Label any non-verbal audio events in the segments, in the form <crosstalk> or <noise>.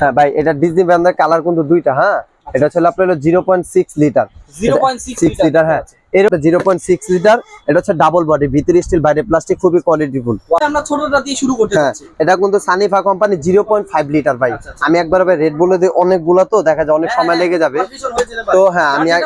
হ্যাঁ ভাই এটা ডিজনি ব্র্যান্ডের কালার কিন্তু দুইটা হ্যাঁ? এটা হচ্ছে আপনার zero point six litre 0.6 six litre হ্যাঁ। জিরো পয়েন্ট সিক্স লিটার এটা হচ্ছে ডাবল বডি ভিতরে স্টিল বাইরে প্লাস্টিক খুবই কোয়ালিটিফুল আমরা ছোটটা দিয়ে শুরু করতে হ্যাঁ এটা কিন্তু Sanifa company zero point five litre ভাই। আচ্ছা, আচ্ছা। আমি একবার রেড বলে দিই অনেকগুলো তো দেখা যায় অনেক সময় লেগে যাবে। হয়ে। তো হ্যাঁ, আমি হ্যাঁ,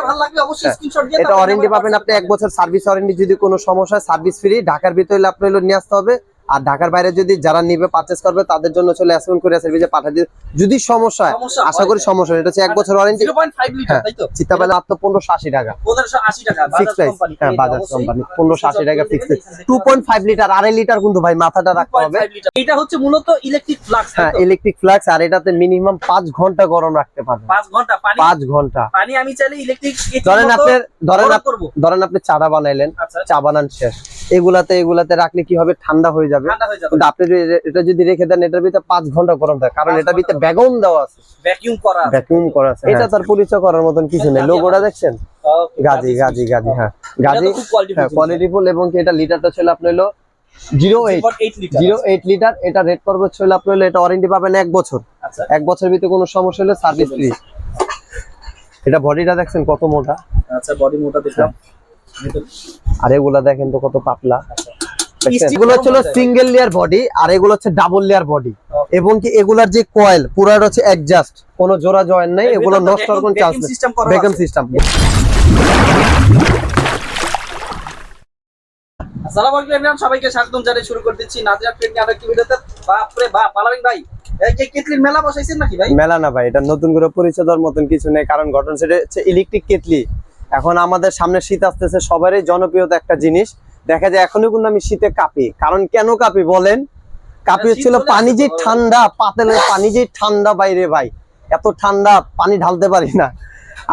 এটা ওয়ারেন্টি পাবেন আপনি এক বছর সার্ভিস ওয়ারেন্টি যদি কোনো সমস্যা হয় সার্ভিস ফ্রি ঢাকার ভিতরে হলে আপনি নিয়ে আসতে হবে। আর ঢাকার বাইরে যদি যারা নিবে পারচেস করবে তাদের জন্য চলে আসবেন করে সার্ভিসে পাঠিয়ে দিবে যদি সমস্যা হয় আশা করি সমস্যা এটা হচ্ছে এক বছর ওয়ারেন্টি 0.5 লিটার তাই তো? মাত্র পনেরোশো আশি টাকা। 1580 টাকা ফিক্স প্রাইস কোম্পানি হ্যাঁ বাজাজ কোম্পানি পনেরোশো আশি টাকা fix two point five litre আড়াই লিটার কিন্তু ভাই মাথাটা রাখতে হবে। এটা হচ্ছে মূলত ইলেকট্রিক ফ্লাক্স হ্যাঁ ইলেকট্রিক ফ্লাক্স আর এটাতে মিনিমাম পাঁচ ঘণ্টা গরম রাখতে পারবেন। 5 ঘণ্টা পানি? পাঁচ ঘণ্টা। পানি আমি চাইলে ইলেকট্রিক ধরেন আপনি ধরেন আপ- করব? ধরেন আপনি চাটা বানাইলেন আচ্ছা। চা বানান শেষ। এগুলাতে এগুলাতে রাখলে কি হবে? ঠান্ডা হয়ে যাবে। হয়ে কিন্তু আপনি এটা যদি রেখে দেন এটার ভিতরে পাঁচ ঘণ্টা গরম থাকে। কারণ এটার ভিতরে ঘণ্টা দেওয়া আছে। ভ্যাকুয়াম করা আছে। ভ্যাকুয়াম করা আছে এটা তার পরিচয় করার মতন কিছু নেই। লোগোটা দেখছেন? গাজি গাজি গাজি হ্যাঁ। গাজি quality হ্যাঁ ফুল কোয়ালিটিফুল এবং কি এটা লিটারটা ছিল আপনার হলো zero eight litre zero eight litre এটা রেট পড়বে ছিল আপনার হলো এটা ওয়ারেন্টি পাবেন এক বছর। আচ্ছা। এক বছর ভিতরে কোনো সমস্যা হলে সার্ভিস ফ্রি এটা বডিটা দেখছেন কত মোটা? আচ্ছা বডি মোটা দেখলাম। আর এগুলা দেখেন তো কত পাতলা। এগুলো ছিল সিঙ্গেল লেয়ার বডি আর এগুলো হচ্ছে ডাবল লেয়ার বডি এবং কি এগুলার যে কয়েল পুরার হচ্ছে অ্যাডজাস্ট কোনো জোড়া জয়েন নাই এগুলো নষ্ট হওয়ার কোনো চান্স নেই। সিস্টেম আসসালামু আলাইকুম এভরিওয়ান সবাইকে স্বাগতম জানিয়ে শুরু করে দিচ্ছি নাজিরা ট্রেড নিয়ে আরেকটি ভিডিওতে। বাপ রে বাপ আলামিন ভাই মেলা বসাইছেন নাকি ভাই? মেলা না ভাই এটা নতুন করে পরিচয় দেওয়ার মতন কিছু নেই কারণ ঘটনা সেটা হচ্ছে ইলেকট্রিক কেটলি। এখন আমাদের সামনে শীত আসতেছে সবারই জনপ্রিয়তা একটা জিনিস। দেখা যায় এখনও কিন্তু আমি শীতে কাঁপি। কারণ কেন কাঁপি বলেন? কাঁপি হচ্ছিল পানি যে ঠান্ডা পাতেলের পানি যে ঠান্ডা বাইরে ভাই। এত ঠান্ডা পানি ঢালতে পারি না।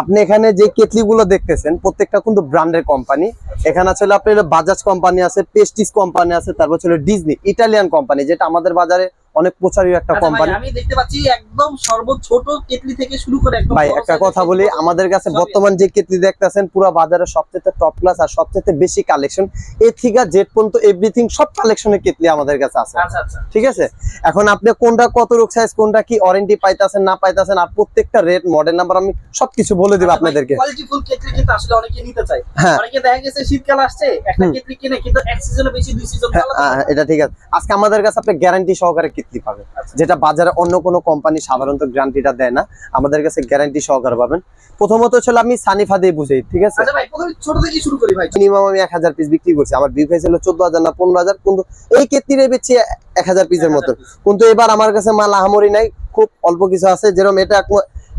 আপনি এখানে যে কেটলি গুলো দেখতেছেন প্রত্যেকটা কিন্তু ব্র্যান্ডের কোম্পানি। এখানে আসলে আপনার বাজাজ কোম্পানি আছে পেস্টিস কোম্পানি আছে তারপর ছিল ডিজনি ইটালিয়ান কোম্পানি যেটা আমাদের বাজারে অনেক প্রচারী একটা আচ্ছা কোম্পানি আমি দেখতে পাচ্ছি একদম সর্ব ছোট কেটলি থেকে শুরু করে একদম ভাই একটা কথা বলি আমাদের কাছে বর্তমান যে কেটলি দেখতেছেন পুরো বাজারে সবচেয়ে টপ ক্লাস আর সবচেয়ে বেশি কালেকশন এ থেকে জেড পর্যন্ত এভরিথিং সব কালেকশনের কেটলি আমাদের কাছে আছে। আচ্ছা আচ্ছা। ঠিক আছে? এখন আপনি কোনটা কত রোগ সাইজ কোনটা কি ওয়ারেন্টি পাইতাছেন না পাইতাছেন আর প্রত্যেকটা রেট মডেল নাম্বার আমি সবকিছু বলে দিব আপনাদেরকে। কোয়ালিটি ফুল কেটলি কিন্তু আসলে অনেকে নিতে চায়। হ্যাঁ। অনেকে দেখা গেছে শীতকাল আসছে একটা কেটলি কিনে কিন্তু এক সিজনে বেশি দুই সিজন হ্যাঁ, হ্যাঁ, এটা ঠিক আছে। আজকে আমাদের কাছে আপনি গ্যারান্টি সহকারে কিটলি পাবেন আচ্ছা। যেটা বাজারে অন্য কোনো কোম্পানি সাধারণত গ্যারান্টিটা দেয় না। আমাদের কাছে গ্যারান্টি সহকারে পাবেন। প্রথমত ছিল আমি সানিফা দিয়ে বুঝাই ঠিক আছে? আচ্ছা ভাই প্রথমে ছোট থেকে শুরু করি ভাই। মিনিমাম আমি এক হাজার পিস বিক্রি করছি। আমার বিক্রি ছিল চোদ্দ হাজার না পনেরো হাজার কিন্তু এই বেচছি এক হাজার পিসের মতো। কিন্তু এবার আমার কাছে মাল আহামরি নাই খুব অল্প কিছু আছে। যেরকম এটা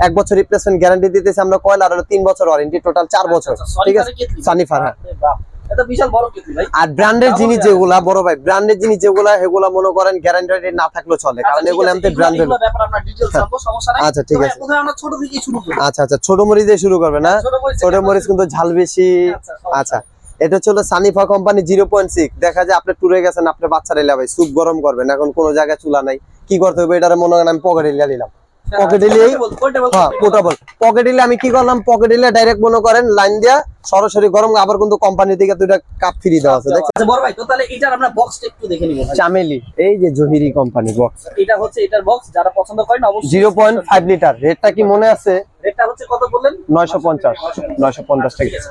এক বছর রিপ্লেসমেন্ট গ্যারান্টি দিতেছি আমরা কয়লা আর তিন বছর ওয়ারেন্টি টোটাল চার বছর। ঠিক আছে? সানিফার, হ্যাঁ। আর ব্র্যান্ডের জিনিস যেগুলা বড় ভাই ব্র্যান্ডের জিনিস যেগুলা সেগুলা মনে করেন গ্যারান্টি না থাকলেও চলে কারণ আচ্ছা, এগুলো আমাদের ব্র্যান্ডের এগুলো আচ্ছা, ঠিক আছে। আচ্ছা আচ্ছা ছোট মরিচ দিয়ে শুরু করবে না? ছোট মরিচ ছোট মরিচ কিন্তু ঝাল বেশি। আচ্ছা, আচ্ছা এটা হলো Sanifa company zero point six দেখা যায় আপনি টুরে গেছেন আপনার বাচ্চারা এলা ভাই স্যুপ গরম করবেন এখন কোনো জায়গায় চুলা নাই। কি করতে হবে এটা মনে করেন আমি পকেটে নিলাম পকেটে নিলেই portable, portable, হ্যাঁ পোর্টেবল পকেটে আমি কি করলাম? পকেটে ডাইরেক্ট মনে করেন লাইন দিয়া সরাসরি গরম আবার কিন্তু কোম্পানি থেকে দুইটা কাপ ফ্রি দেওয়া আছে। দেখছেন আচ্ছা বড় ভাই তো তাহলে এটার আমরা বক্সটা একটু দেখে নিব চামেলি এই যে জহিরি কোম্পানি বক্স এটা হচ্ছে এটার বক্স যারা পছন্দ করেন অবশ্যই জিরো পয়েন্ট ফাইভ লিটার রেটটা কি মনে আছে? রেটটা হচ্ছে কত বললেন? টাকা।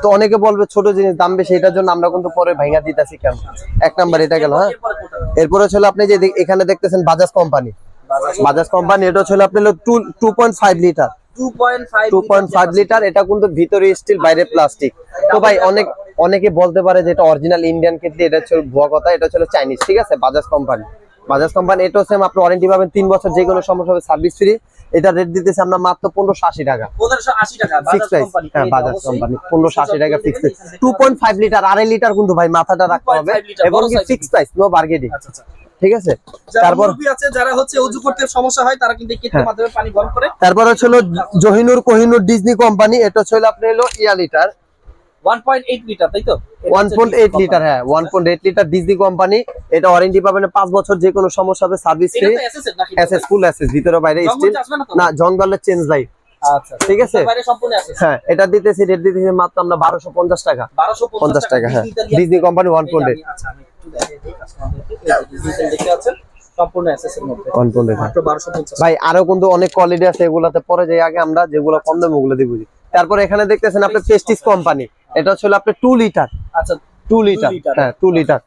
তো অনেকে বলবে ছোট জিনিস দাম বেশি এটার জন্য আমরা কিন্তু পরে ভাঙা দিতেছি কেন? এক নাম্বার এটা গেল হ্যাঁ? এরপরে ছিল আপনি যে এখানে দেখতেছেন বাজাজ কোম্পানি বাজাজ কোম্পানি এটা ছিল আপনি two point five litre 2.5 two point five litre এটা কিন্তু ভিতরে স্টিল বাইরে প্লাস্টিক তো ভাই অনেক অনেকে বলতে পারে যে এটা অরিজিনাল ইন্ডিয়ান কেটলি এটা হচ্ছে ভুয়া কথা এটা হচ্ছে চাইনিজ ঠিক আছে? বাজাজ কোম্পানি। বাজাজ কোম্পানি এটা হচ্ছে আপনি ওয়ারেন্টি পাবেন তিন বছর যে কোনো সমস্যা হবে সার্ভিস ফ্রি এটা রেট দিতেছে আমরা মাত্র পনেরোশো আশি টাকা। 1580 টাকা ফিক্স বাজাজ প্রাইস কোম্পানি। হ্যাঁ বাজাজ কোম্পানি পনেরোশো আশি টাকা fix price two point five litre আড়াই লিটার কিন্তু ভাই মাথাটা রাখতে হবে। এবং ফিক্স প্রাইস নো আচ্ছা। ঠিক আছে? তারপর যারা হচ্ছে উজু করতে সমস্যা হয় তারা কিন্তু হ্যাঁ। মাধ্যমে পানি গরম করে। তারপর হচ্ছে জহিনুর কোহিনুর ডিজনি কোম্পানি এটা আপনি হলো ইয়া লিটার। 1.8 লিটার তাই তো? 1.8 লিটার হ্যাঁ 1.8 লিটার ডিজনি কোম্পানি এটা ওয়ারেন্টি পাবেন 5 বছর যে কোনো সমস্যা হবে service free SS full SS ভিতরে বাইরে স্টিল না জং চেঞ্জ লাইট ঠিক আছে? হ্যাঁ এটা দিতেছি রেট দিতেছি মাত্র আমরা 1250 টাকা। 1250 টাকা হ্যাঁ। ডিজনি কোম্পানি 1.8 একটু দেখাই দিই কাস্টমারদেরকে এই যে দেখতে পাচ্ছেন সম্পূর্ণ এসএস মধ্যে সম্পূর্ণ মাত্র 1250 ভাই আরও কিন্তু অনেক কোয়ালিটি আছে এগুলাতে। পরে যাই আগে আমরা যেগুলো কম দামে ওগুলো দিয়ে বুঝি। তারপর এখানে দেখতেছেন আপনার পেস্টিস কোম্পানি এটা হচ্ছে আপনার টু লিটার আচ্ছা লিটার। হ্যাঁ লিটার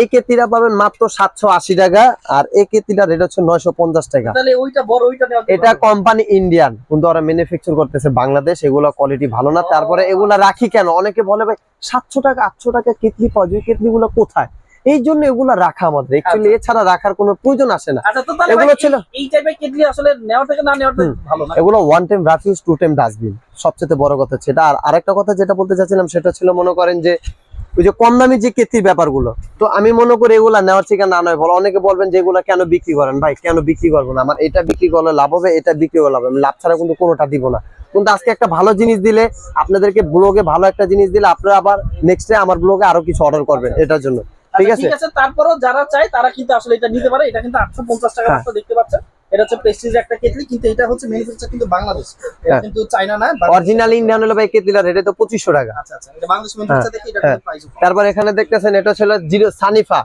এই কেতিটা পাবেন মাত্র সাতশো আশি টাকা আর এই কেতিটার রেট হচ্ছে নয়শো পঞ্চাশ টাকা। তাহলে ওইটা বড় ওইটা এটা কোম্পানি ইন্ডিয়ান কিন্তু ওরা ম্যানুফ্যাকচার করতেছে বাংলাদেশ এগুলো কোয়ালিটি ভালো না। তারপরে এগুলা রাখি কেন? অনেকে বলে ভাই সাতশো টাকা আটশো টাকা কেতলি পাওয়া যায় কেতলি গুলো কোথায়? এই জন্য এগুলো রাখা আমাদের। অ্যাকচুয়ালি এছাড়া রাখার কোনো প্রয়োজন আসে না। আচ্ছা এগুলো ছিল- এই- টাইপের কেটলি আসলে নেওয়া থেকে না নেওয়াটা। ভালো না? এগুলো one time refuse two time dustbin সবচেয়ে বড় কথা এটা। আর আরেকটা কথা যেটা বলতে চাচ্ছিলাম সেটা ছিল মনে করেন যে ওই যে কম দামি যে কেতির ব্যাপারগুলো। তো আমি মনে করি এগুলা নেওয়ার থেকে না নয় ভালো। অনেকে বলবেন যে এগুলা কেন বিক্রি করেন? ভাই কেন বিক্রি করব না? আমার এটা বিক্রি করলে লাভ হবে এটা বিক্রি করলে লাভ হবে। আমি লাভ ছাড়া কিন্তু কোনোটা দিব না। কিন্তু আজকে একটা ভালো জিনিস দিলে আপনাদেরকে ব্লগে ভালো একটা জিনিস দিলে আপনারা আবার নেক্সট ডে আমার ব্লগে আরও কিছু অর্ডার করবেন এটার জন্য। ঠিক আচ্ছা, আছে? ঠিক আছে তারপরও যারা চায় তারা কিন্তু আসলে এটা নিতে পারে। এটা কিন্তু 850 টাকা হ্যাঁ। মাত্র দেখতে পাচ্ছেন। এটা হচ্ছে প্রেস্টিজ একটা কেটলি কিন্তু এটা হচ্ছে ম্যানুফ্যাকচার কিন্তু বাংলাদেশ। এটা হ্যাঁ। কিন্তু চায়না না অরিজিনাল ইন্ডিয়ান হলো ভাই কেতিলার রেটে তো পঁচিশশো টাকা। আচ্ছা আচ্ছা এটা বাংলাদেশ ম্যানুফ্যাকচার দেখে এটা হ্যাঁ। প্রাইস তারপর এখানে দেখতেছেন এটা ছিল zero Sanifa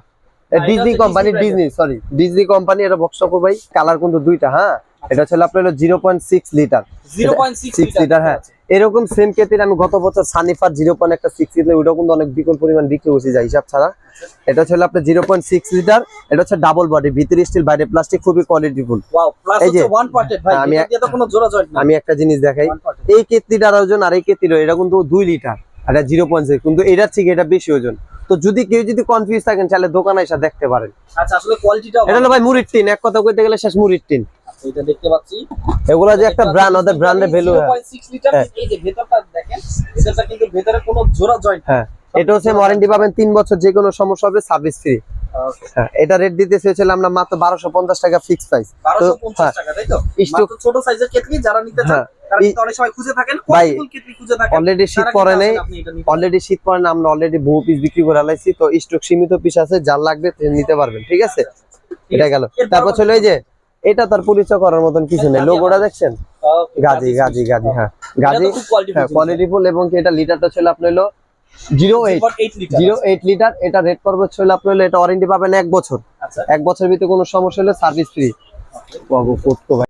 Disney company Disney sorry Disney company এটা বক্স ভাই কালার কিন্তু দুইটা হ্যাঁ। এটা ছিল আপনার হলো zero point six litre 0.6 six litre হ্যাঁ। এরকম সেম কেতির আমি গত বছর সানিফার জিরো পয়েন্ট একটা সিক্স লিটার ওইটা কিন্তু অনেক বিপুল পরিমাণ বিক্রি হয়েছে যায় হিসাব ছাড়া। এটা হচ্ছে আপনার জিরো পয়েন্ট সিক্স লিটার এটা হচ্ছে ডাবল বডি ভিতরে স্টিল বাইরে প্লাস্টিক খুবই কোয়ালিটিফুল এই যে- ওয়ান পার্টেড ভাই আমি একটা জিনিস দেখাই। এই কেতলিটার ওজন আর এই কেতলির এটা কিন্তু দুই লিটার এটা জিরো পয়েন্ট সিক্স কিন্তু এটার থেকে এটা বেশি ওজন। তো যদি কেউ যদি কনফিউজ থাকেন তাহলে দোকানে এসে দেখতে পারেন। আচ্ছা আসলে কোয়ালিটিটাও এটা হলো ভাই মুড়ির টিন এক কথা কইতে গেলে শেষ মুড়ির টিন। এটা দেখতে পাচ্ছি। এগুলা যে একটা ব্র্যান্ড ওদের ব্র্যান্ডের ভ্যালু 0.6 লিটার হ্যাঁ। এই যে ভেতরটা দেখেন ভেতরটা কিন্তু ভেতরে কোনো জোড়া জয়েন্ট হ্যাঁ এটা হচ্ছে ওয়ারেন্টি পাবেন তিন বছর যে কোনো সমস্যা হবে সার্ভিস ফ্রি হ্যাঁ এটা রেট দিতে চেয়েছিলাম আমরা মাত্র বারোশো পঞ্চাশ টাকা ফিক্স প্রাইস বারোশো হ্যাঁ। পঞ্চাশ টাকা তাই তো? মাত্র ছোট সাইজের কেটলি যারা নিতে চান হ্যাঁ। অলরেডি শীত পরে নেই। অলরেডি শীত পরে না আমরা অলরেডি বহু পিস বিক্রি করে আলাইছি তো স্টক সীমিত পিস আছে যার লাগবে নিতে পারবেন ঠিক আছে? ঠিক এটা গেল। তারপর চলে এই যে এটা তার পরিচয় করার মতন কিছু নেই। লোগোটা দেখছেন? গাজি গাজি গাজি হ্যাঁ। গাজি quality হ্যাঁ এবং এটা লিটারটা ছিল আপনার হলো জিরো এইট জিনিস। 0.8 লিটার এটা রেট ছিল আপনার হলো এটা ওয়ারেন্টি পাবেন এক বছর। আচ্ছা। এক বছরের ভিতরে কোনো সমস্যা হলে সার্ভিস ফ্রি বাবু ফুটকো ভাই।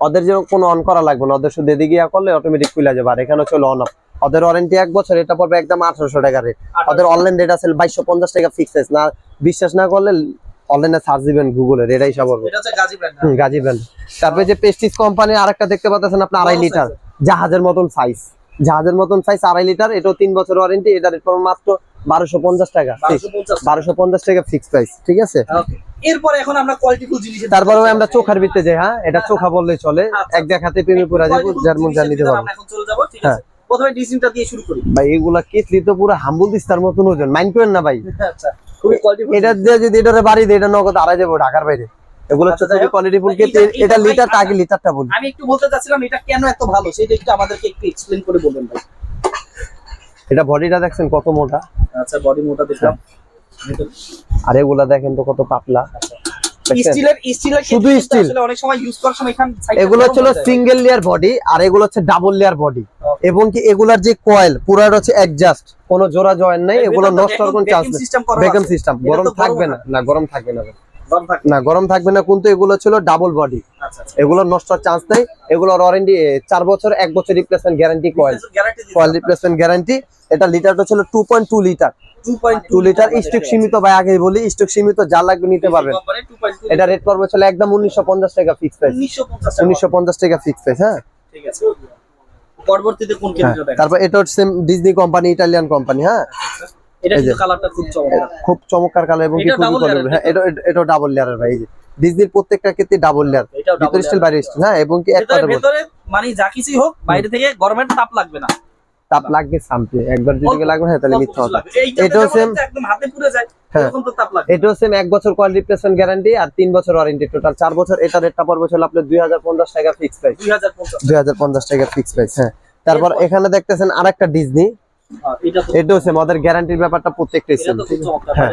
ওদের যে কোনো অন করা লাগবে না ওদের শুধু এদিকে করলে অটোমেটিক খুলে যাবে আর এখানে চলে অন অফ ওদের ওয়ারেন্টি এক বছর এটা পড়বে একদম আঠারোশো টাকা রেট ওদের অনলাইন রেট আছে বাইশশো পঞ্চাশ টাকা ফিক্স না বিশ্বাস না করলে অনলাইনে সার্চ দিবেন গুগলে এটা হিসাব হবে এটা হচ্ছে গাজি ব্র্যান্ড তারপরে যে পেস্টিস কোম্পানি আরেকটা দেখতে পাচ্ছেন আপনি আড়াই লিটার। জাহাজের মতন সাইজ জাহাজের মতন সাইজ আড়াই লিটার এটাও তিন বছর ওয়ারেন্টি এটা রেট পড়বে মাত্র বারোশো পঞ্চাশ টাকা। বারোশো পঞ্চাশ। টাকা ফিক্স প্রাইস ঠিক আছে. এরপরে এখন আমরা জিনিস তারপরে আমরা চোখার ভিতরে যাই হ্যাঁ? এটা চোখা বললে চলে। আচ্ছা। এক দেখাতে প্রেমে পড়া যাব যার যা নিতে পারব হ্যাঁ। প্রথমে ডিসিনটা দিয়ে শুরু করি। ভাই এগুলা কেটলি তো পুরো হাম্বুল দিস্তার মতন ওজন। মাইন্ড করেন না ভাই? আচ্ছা খুবই কোয়ালিটি এটা দিয়ে যদি এটারে বাড়ি দেয় এটা নগদ আড়াই যাব ঢাকার বাইরে। এগুলো আচ্ছা, হচ্ছে খুবই কোয়ালিটি ফুল এটা- এটা ভাই- লিটারটা আগে লিটারটা বলি আমি একটু বলতে চাচ্ছিলাম এটা কেন এত ভালো? সেটা একটু আমাদেরকে একটু এক্সপ্লেন করে বলবেন ভাই। এটা বডিটা দেখছেন কত মোটা? আচ্ছা বডি মোটা দেখলাম। আর এগুলা দেখেন তো কত পাতলা। দেখছেন? স্টিলের স্টিলের শুধু steel। অনেক সময় ইউজ করার সময় এখান এগুলো যায়। সিঙ্গেল লেয়ার বডি আর এগুলো হচ্ছে ডাবল লেয়ার বডি এবং কি এগুলার যে কয়েল হচ্ছে অ্যাডজাস্ট কোনো জোড়া জয়েন নাই এগুলো নষ্ট হওয়ার কোনো চান্স নেই। সিস্টেম গরম থাকবে না না গরম থাকবে না। না গরম থাকবে না কিন্তু এগুলো ছিল ডাবল বডি আচ্ছা আচ্ছা। এগুলো নষ্ট চান্স নেই। এগুলোর ওয়ারেন্টি চার বছর এক বছর replacement guarantee coil coil replacement guarantee এটা লিটারটা ছিল two point two litre two litre stock সীমিত ভাই আগে বলি স্টক সীমিত যা লাগবে নিতে পারবেন। এটা রেট ছিল একদম উনিশশো পঞ্চাশ টাকা ফিক্স প্রাইস উনিশশো পঞ্চাশ টাকা। ফিক্স প্রাইস হ্যাঁ। ঠিক আছে। পরবর্তীতে কোন হ্যাঁ, তারপর এটা হচ্ছে ডিজনি কোম্পানি ইটালিয়ান কোম্পানি হ্যাঁ। এটা কালারটা খুব চমৎকার। খুব চমৎকার কালার এবং কি এটা খুবই double হ্যাঁ এটা এটা ডাবল লেয়ারের ভাই ডিজনির প্রত্যেকটা ক্ষেত্রে ডাবল লেয়ার ভিতরে স্টিল বাইরে স্টিল হ্যাঁ এবং কি এক ভেতরে মানে যা কিছুই হোক বাইরে থেকে গরমের তাপ লাগবে না। তাপ লাগবে একবার যদি লাগবে হ্যাঁ তাহলে মিথ্যা কথা। এটাও যেমন একদম হাতে যায় হ্যাঁ। এটাও সেম এক বছর কয়েল রিপ্লেসমেন্ট গ্যারান্টি আর তিন বছর ওয়ারেন্টি টোটাল চার বছর এটা রেটটা পড়বে আপনার দুই হাজার পঞ্চাশ টাকা ফিক্স প্রাইস 2050 দুই হাজার পঞ্চাশ টাকা ফিক্স প্রাইস হ্যাঁ। তারপর এখানে দেখতেছেন আরেকটা ডিজনি এটাও সেম ওদের গ্যারান্টির ব্যাপারটা প্রত্যেকটাই সেম হ্যাঁ।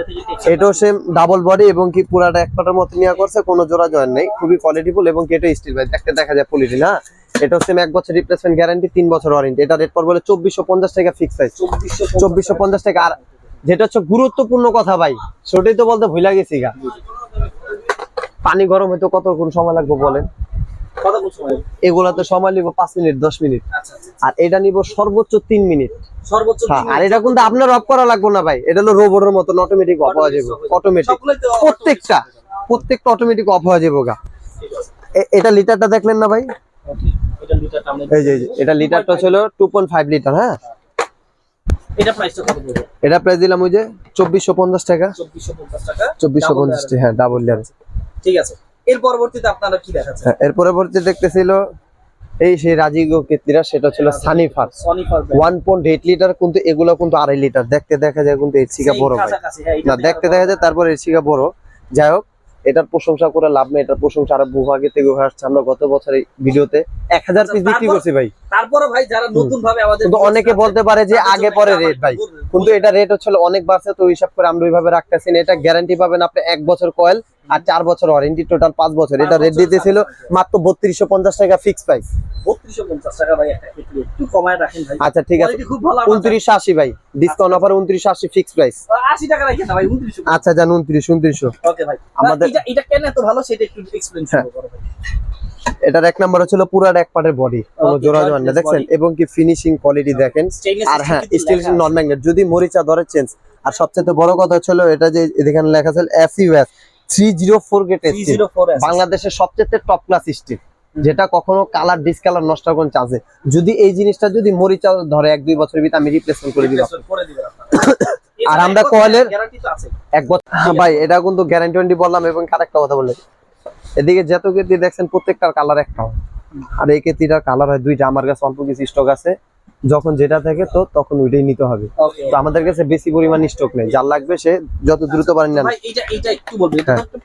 এটাও সেম ডাবল বডি এবং কি পুরাটা এক পাটার মতো করছে কোনো জোড়া জয়েন নেই খুবই কোয়ালিটিফুল এবং কি এটা স্টিল ভাই দেখতে দেখা যায় সেম এক বছর রিপ্লেসমেন্ট গ্যারান্টি তিন বছর ওয়ারেন্টি এটা রেট পড়বে চব্বিশশো পঞ্চাশ টাকা ফিক্স প্রাইস 2450 চব্বিশশো পঞ্চাশ টাকা আর যেটা হচ্ছে গুরুত্বপূর্ণ কথা ভাই সেটাই তো বলতে ভুলা গেছি গা পানি গরম হইতে কতক্ষণ সময় লাগবে বলেন কত হয়? এগুলাতে সময় নিব? পাঁচ মিনিট দশ মিনিট। আচ্ছা আচ্ছা আর এটা নিব সর্বোচ্চ তিন মিনিট। সর্বোচ্চ হ্যাঁ আর এটা কিন্তু আপনার অফ করা লাগবে না ভাই। এটা হলো রোবটের মতন অটোমেটিক অফ হয়ে যাবে অটোমেটিক প্রত্যেকটা প্রত্যেকটা অটোমেটিক অফ হয়ে যাবে গা। এটা লিটারটা দেখলেন না ভাই? এটা লিটারটা এই যে এটা লিটারটা ছিল টু পয়েন্ট ফাইভ লিটার হ্যাঁ? এটা প্রাইস দিলাম ওই যে চব্বিশশো পঞ্চাশ টাকা। 2450 টাকা। চব্বিশশো পঞ্চাশ layer। হ্যাঁ ডাবল ঠিক আছে। এর পরবর্তীতে আপনারা কি দেখাচ্ছেন? হ্যাঁ এর পরবর্তী দেখতেছিল এই সেই রাজিগো কেতলিরা সেটা ছিল সানিফার Sony for one point eight litre কিন্তু এগুলো কিন্তু আড়াই লিটার দেখতে দেখা যায় কিন্তু এর থেকে বড় হ্যাঁ, না দেখতে দেখা যায় তারপর এর থেকে বড়। যাই হোক এটার প্রশংসা করে লাভ নেই এটার প্রশংসা আরও বহু আগে থেকে হয়ে আসছে। আমরা গত বছর এই ভিডিওতে এক হাজার পিস বিক্রি করছি ভাই। তারপরে ভাই যারা নতুন ভাবে আমাদের অনেকে বলতে পারে যে আগে পরে রেট ভাই। কিন্তু এটা রেট হচ্ছে অনেক বাড়ছে তো হিসাব করে আমরা ওইভাবে রাখতেছি না। এটা গ্যারান্টি পাবেন আপনি এক বছর কয়েল আর চার বছর ওয়ারেন্টি টোটাল পাঁচ বছর। এটা রেট দিতেছিল মাত্র বত্রিশশো পঞ্চাশ টাকা ফিক্স প্রাইস 3250 টাকা ভাই একটা কেটলি একটু কমায় রাখেন ভাই। আচ্ছা ঠিক আছে। উনত্রিশশো আশি ভাই। ডিসকাউন্ট অফার উনত্রিশশো আশি ফিক্স প্রাইস 80 টাকা রাখেন না ভাই 29 আচ্ছা জান উনত্রিশ উনত্রিশশো। আমাদের- এটা এটা কেন এত ভালো সেটা একটু এক্সপ্লেইন। করব ভাই। এটার এক নম্বর হচ্ছিল পুরো এক পার্টের বডি জোড়া jointless জোয়ান না। দেখছেন? এবং কি ফিনিশিং কোয়ালিটি দেখেন। আর হ্যাঁ স্টিল নন ম্যাগনেট যদি মরিচা ধরে চেঞ্জ আর সবচেয়ে বড় কথা হচ্ছিল এটা যে এখানে লেখা আছে F US three zero four grade 304 আছে। বাংলাদেশের সবচেয়ে টপ ক্লাস স্টিল যেটা কখনো কালার ডিসকালার নষ্ট করার চান্স যদি এই জিনিসটা যদি মরিচা ধরে এক দুই বছরের ভিতরে আমি রিপ্লেসমেন্ট করে দিব। <coughs> আর আমরা আছে এক বছর হ্যাঁ ভাই এটা কিন্তু গ্যারান্টি বললাম এবং আরেকটা কথা বললেন। এদিকে যত কেতি দেখছেন প্রত্যেকটার কালার একটা আর এই কেতিটার কালার হয় দুইটা। আমার কাছে অল্প কিছু স্টক আছে। যখন যেটা থাকে তো তখন ওইটাই নিতে হবে। তো আমাদের কাছে বেশি পরিমাণ স্টক নেই। যার লাগবে সে যত দ্রুত পারেন নেন। ভাই এটা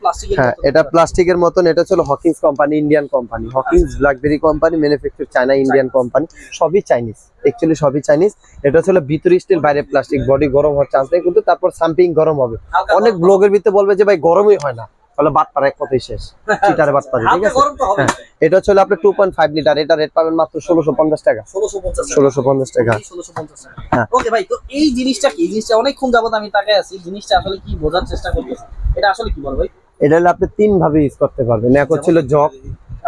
প্লাস্টিকের হ্যাঁ এটা প্লাস্টিকের মতন। এটা ছিল Hawkins company Indian company Hawkins BlackBerry company manufacture China Indian company সবই চাইনিজ অ্যাকচুয়ালি সবই চাইনিজ এটা ছিল ভিতরে স্টিল বাইরে প্লাস্টিক বডি গরম হওয়ার চান্স নেই। কিন্তু তারপর সাম্পিং গরম হবে। অনেক ব্লগের ভিতরে বলবে যে ভাই গরমই হয় না। তাহলে বাটপার এক কথাই শেষ। চিটারে বাটপার ঠিক আছে? হ্যাঁ। এটা হচ্ছে আপনার টু পয়েন্ট ফাইভ লিটার এটা রেট পাবেন মাত্র ষোলোশো পঞ্চাশ টাকা। 1650 ষোলোশো পঞ্চাশ টাকা। 1650 টাকা। হ্যাঁ। ওকে ভাই তো এই জিনিসটা কি? জিনিসটা অনেকক্ষণ যাবত আমি তাকায় আছি। জিনিসটা আসলে কি বোঝার চেষ্টা করতেছি? এটা আসলে কি বল ভাই? এটা হলে আপনি তিন ভাবে ইউজ করতে পারবেন। এক হচ্ছিল জগ।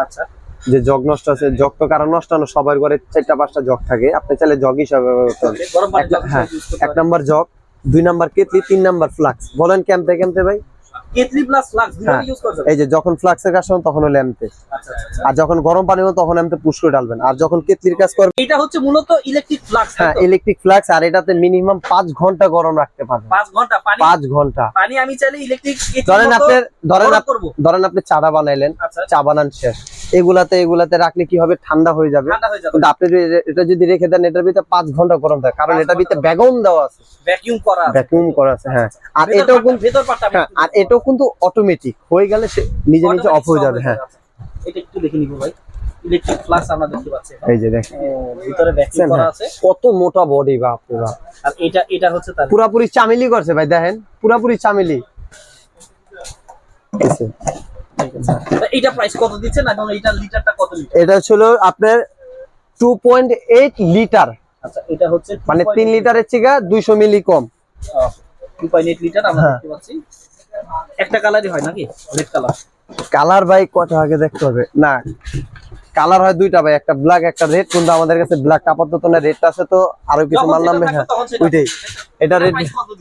আচ্ছা। যে জগ নষ্ট আছে জগ তো কারণ নষ্ট না সবার ঘরে চারটা পাঁচটা জগ থাকে। আপনি চাইলে জগ হিসাবে হ্যাঁ এক নাম্বার জগ দুই নাম্বার কেতলি তিন নাম্বার ফ্লাক্স। বলেন ক্যাম্পে ক্যাম্পে ভাই? হ্যাঁ। ইউজ করা যাবে? এই যে যখন ফ্লাক্সের কাজ করবেন তখন হলো এমতে আচ্ছা আচ্ছা আর যখন গরম পানি হবে তখন এমতে পুশ করে ডালবেন আর যখন কেতলির কাজ করবেন এটা হচ্ছে মূলত ইলেকট্রিক ফ্লাক্স হ্যাঁ ইলেকট্রিক ফ্লাক্স আর এটাতে মিনিমাম পাঁচ ঘণ্টা গরম রাখতে পারবেন। ঘণ্টা পানি পাঁচ ঘণ্টা। পানি আমি চাইলে ইলেকট্রিক ধরেন আপনি ধরেন আপনি ধরেন আপনি চাটা বানাইলেন। আচ্ছা। চা বানান শেষ। এগুলাতে এগুলাতে রাখলে কি হবে ঠান্ডা হয়ে যাবে? হয়ে কিন্তু আপনি এটা যদি রেখে দেন এটার ভিতরে পাঁচ ঘণ্টা গরম থাকে। কারণ এটার ভিতরে ঘণ্টা দেওয়া আছে। ভ্যাকুয়াম করা আছে। ভ্যাকুয়াম করা আছে হ্যাঁ। আর এটাও কিন্তু ভেতর আমি হ্যাঁ আর এটাও কিন্তু অটোমেটিক হয়ে গেলে সে নিজে নিজে অফ হয়ে যাবে হ্যাঁ। আচ্ছা। এটা একটু দেখে নিব ভাই। ইলেকট্রিক ফ্লাক্স আমরা দেখতে পাচ্ছি এই যে দেখেন। ভিতরে ভ্যাকুয়াম করা আছে। কত মোটা বডি বাপ। রে বাপ আর এটা এটা হচ্ছে তার পুরাপুরি চামিলি করছে ভাই দেখেন। পুরাপুরি চামিলি। এই যে, তো প্রাইস কত দিচ্ছেন এবং এইটা লিটারটা কত লিটার? এটা ছিল আপনার টু পয়েন্ট এইট লিটার। আচ্ছা এটা হচ্ছে মানে তিন লিটারের থেকে মিলি কম। লিটার আমরা হ্যাঁ। দেখতে পাচ্ছি। একটা কালারই হয় নাকি? রেড কালার কালার ভাই কত আগে দেখতে হবে? না। কালার হয় দুইটা ভাই একটা ব্ল্যাক একটা রেড কিন্তু আমাদের কাছে ব্ল্যাক আপাতত না রেড আছে তো আরও কিছু মাল নামবে হ্যাঁ। ওইটাই। এটা রেড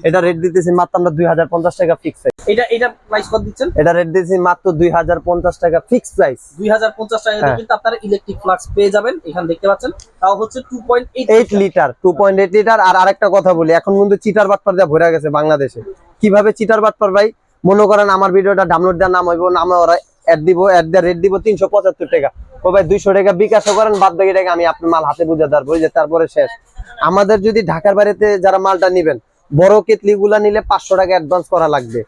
এটা রেট দিতেছি মাত্র আমরা দুই হাজার পঞ্চাশ টাকা ফিক্স এটা এটা প্রাইস কত দিচ্ছেন? এটা রেট মাত্র দুই হাজার পঞ্চাশ টাকা ফিক্স প্রাইস দুই হাজার পঞ্চাশ টাকা হ্যাঁ। কিন্তু আপনারা ইলেকট্রিক ফ্লাক্স পেয়ে যাবেন এখানে দেখতে পাচ্ছেন। তাও হচ্ছে two point eight eight litre two point eight litre আর আরেকটা কথা বলি এখন কিন্তু চিটার বাটপার যা ভরে গেছে বাংলাদেশে। কীভাবে চিটার বাটপার ভাই? মনে করেন আমার ভিডিওটা ডাউনলোড দেওয়ার নাম হইব নামে ওরা অ্যাড দিব অ্যাড দেওয়ার রেট দিব তিনশো পঁচাত্তর টাকা। ও ভাই, দুইশো টাকা বিকাশও করেন, বাদ বাকি টাকা আমি আপনার মাল হাতে বুঝে দেওয়ার বুঝে তারপরে শেষ। আমাদের যদি ঢাকার বাড়িতে যারা মালটা নিবেন, বড় কেতলিগুলা নিলে পাঁচশো টাকা অ্যাডভান্স করা লাগবে।